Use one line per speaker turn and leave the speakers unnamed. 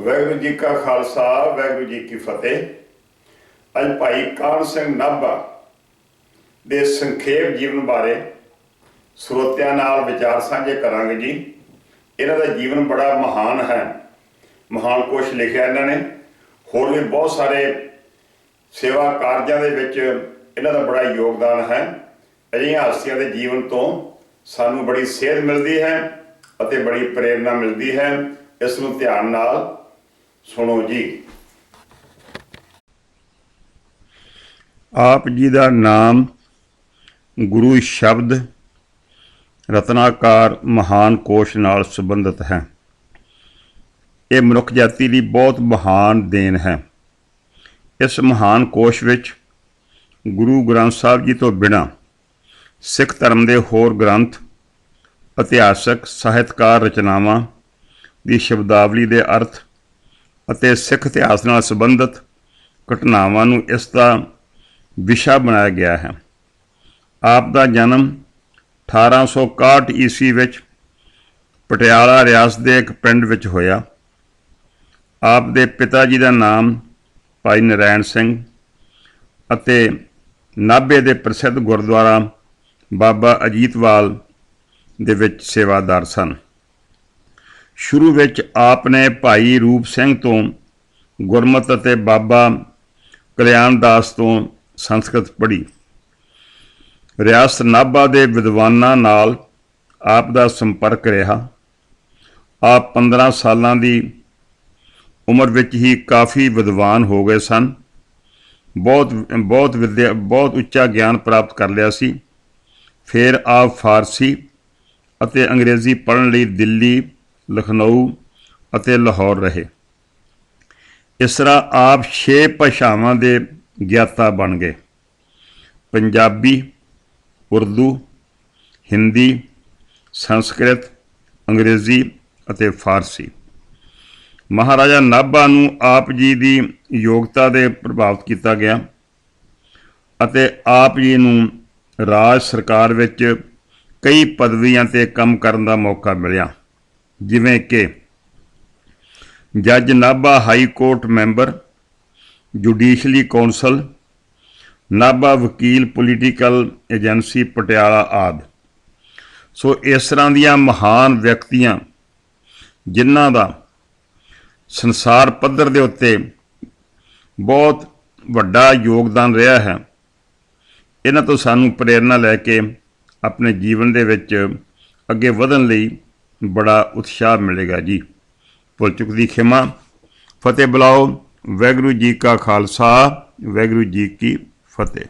ਵਾਹਿਗੁਰੂ ਜੀ ਕਾ ਖਾਲਸਾ, ਵਾਹਿਗੁਰੂ ਜੀ ਕੀ ਫਤਿਹ। ਅੱਜ ਭਾਈ ਕਾਨ ਸਿੰਘ ਨਾਭਾ ਦੇ ਸੰਖੇਪ ਜੀਵਨ ਬਾਰੇ ਸਰੋਤਿਆਂ ਨਾਲ ਵਿਚਾਰ ਸਾਂਝੇ ਕਰਾਂਗੇ ਜੀ। ਇਹਨਾਂ ਦਾ ਜੀਵਨ ਬੜਾ ਮਹਾਨ ਹੈ। ਮਹਾਨ ਕੁਛ ਲਿਖਿਆ ਇਹਨਾਂ ਨੇ। ਹੋਰ ਵੀ ਬਹੁਤ ਸਾਰੇ ਸੇਵਾ ਕਾਰਜਾਂ ਦੇ ਵਿੱਚ ਇਹਨਾਂ ਦਾ ਬੜਾ ਯੋਗਦਾਨ ਹੈ। ਅਜਿਹੀਆਂ ਹਸਤੀਆਂ ਦੇ ਜੀਵਨ ਤੋਂ ਸਾਨੂੰ ਬੜੀ ਸੇਧ ਮਿਲਦੀ ਹੈ ਅਤੇ ਬੜੀ ਪ੍ਰੇਰਣਾ ਮਿਲਦੀ ਹੈ। ਇਸ ਨੂੰ ਧਿਆਨ ਨਾਲ ਸੁਣੋ ਜੀ।
ਆਪ ਜੀ ਦਾ ਨਾਮ ਗੁਰੂ ਸ਼ਬਦ ਰਤਨਾਕਾਰ ਮਹਾਨ ਕੋਸ਼ ਨਾਲ ਸੰਬੰਧਿਤ ਹੈ। ਇਹ ਮਨੁੱਖ ਜਾਤੀ ਦੀ ਬਹੁਤ ਮਹਾਨ ਦੇਣ ਹੈ। ਇਸ ਮਹਾਨ ਕੋਸ਼ ਵਿੱਚ ਗੁਰੂ ਗ੍ਰੰਥ ਸਾਹਿਬ ਜੀ ਤੋਂ ਬਿਨਾਂ ਸਿੱਖ ਧਰਮ ਦੇ ਹੋਰ ਗ੍ਰੰਥ, ਇਤਿਹਾਸਕ, ਸਾਹਿਤਕਾਰ ਰਚਨਾਵਾਂ ਦੀ ਸ਼ਬਦਾਵਲੀ ਦੇ ਅਰਥ ਅਤੇ ਸਿੱਖ ਇਤਿਹਾਸ ਨਾਲ ਸੰਬੰਧਿਤ ਘਟਨਾਵਾਂ ਨੂੰ ਇਸ ਦਾ ਵਿਸ਼ਾ ਬਣਾਇਆ ਗਿਆ ਹੈ। ਆਪ ਦਾ ਜਨਮ 1861 ਈਸਵੀ ਵਿੱਚ ਪਟਿਆਲਾ ਰਿਆਸਤ ਦੇ ਇੱਕ ਪਿੰਡ ਵਿੱਚ ਹੋਇਆ। ਆਪ ਦੇ ਪਿਤਾ ਜੀ ਦਾ ਨਾਮ ਭਾਈ ਨਰੈਣ ਸਿੰਘ ਅਤੇ ਨਾਭੇ ਦੇ ਪ੍ਰਸਿੱਧ ਗੁਰਦੁਆਰਾ ਬਾਬਾ ਅਜੀਤਵਾਲ ਦੇ ਵਿੱਚ ਸੇਵਾਦਾਰ ਸਨ। ਸ਼ੁਰੂ ਵਿੱਚ ਆਪ ਨੇ ਭਾਈ ਰੂਪ ਸਿੰਘ ਤੋਂ ਗੁਰਮਤਿ ਅਤੇ ਬਾਬਾ ਕਲਿਆਣ ਦਾਸ ਤੋਂ ਸੰਸਕ੍ਰਿਤ ਪੜ੍ਹੀ। ਰਿਆਸਤ ਨਾਭਾ ਦੇ ਵਿਦਵਾਨਾਂ ਨਾਲ ਆਪ ਦਾ ਸੰਪਰਕ ਰਿਹਾ। ਆਪ 15 ਸਾਲਾਂ ਦੀ ਉਮਰ ਵਿੱਚ ਹੀ ਕਾਫੀ ਵਿਦਵਾਨ ਹੋ ਗਏ ਸਨ। ਬਹੁਤ ਬਹੁਤ ਵਿਦਿਆ, ਬਹੁਤ ਉੱਚਾ ਗਿਆਨ ਪ੍ਰਾਪਤ ਕਰ ਲਿਆ ਸੀ। ਫਿਰ ਆਪ ਫਾਰਸੀ ਅਤੇ ਅੰਗਰੇਜ਼ੀ ਪੜ੍ਹਨ ਲਈ ਦਿੱਲੀ ਲਖਨਊ ਅਤੇ ਲਾਹੌਰ ਰਹੇ। ਇਸ ਤਰ੍ਹਾਂ ਆਪ ਛੇ ਭਾਸ਼ਾਵਾਂ ਦੇ ਗਿਆਤਾ ਬਣ ਗਏ। ਪੰਜਾਬੀ, ਉਰਦੂ, ਹਿੰਦੀ, ਸੰਸਕ੍ਰਿਤ, ਅੰਗਰੇਜ਼ੀ ਅਤੇ ਫਾਰਸੀ। ਮਹਾਰਾਜਾ ਨਾਭਾ ਨੂੰ ਆਪ ਜੀ ਦੀ ਯੋਗਤਾ ਦੇ ਪ੍ਰਭਾਵਿਤ ਕੀਤਾ ਗਿਆ ਅਤੇ ਆਪ ਜੀ ਨੂੰ ਰਾਜ ਸਰਕਾਰ ਵਿੱਚ ਕਈ ਪਦਵੀਆਂ ਤੇ ਕੰਮ ਕਰਨ ਦਾ ਮੌਕਾ ਮਿਲਿਆ। ਜਿਵੇਂ ਕਿ ਜੱਜ Nabha high court member, judicial council, Nabha ਵਕੀਲ ਪੋਲੀਟੀਕਲ ਏਜੰਸੀ ਪਟਿਆਲਾ ਆਦ। ਸੋ ਇਸ ਤਰ੍ਹਾਂ ਦੀਆਂ ਮਹਾਨ ਵਿਅਕਤੀਆਂ ਜਿਨ੍ਹਾਂ ਦਾ ਸੰਸਾਰ ਪੱਧਰ ਦੇ ਉੱਤੇ ਬਹੁਤ ਵੱਡਾ ਯੋਗਦਾਨ ਰਿਹਾ ਹੈ, ਇਹਨਾਂ ਤੋਂ ਸਾਨੂੰ ਪ੍ਰੇਰਣਾ ਲੈ ਕੇ ਆਪਣੇ ਜੀਵਨ ਦੇ ਵਿੱਚ ਅੱਗੇ ਵਧਣ ਲਈ ਬੜਾ ਉਤਸ਼ਾਹ ਮਿਲੇਗਾ ਜੀ। ਭੁੱਲ ਚੁੱਕ ਦੀ ਖਿਮਾ। ਫਤਿਹ ਬੁਲਾਓ। ਵੈਗਰੂ ਜੀ ਕਾ ਖਾਲਸਾ ਵੈਗਰੂ ਜੀ ਕੀ ਫਤਿਹ।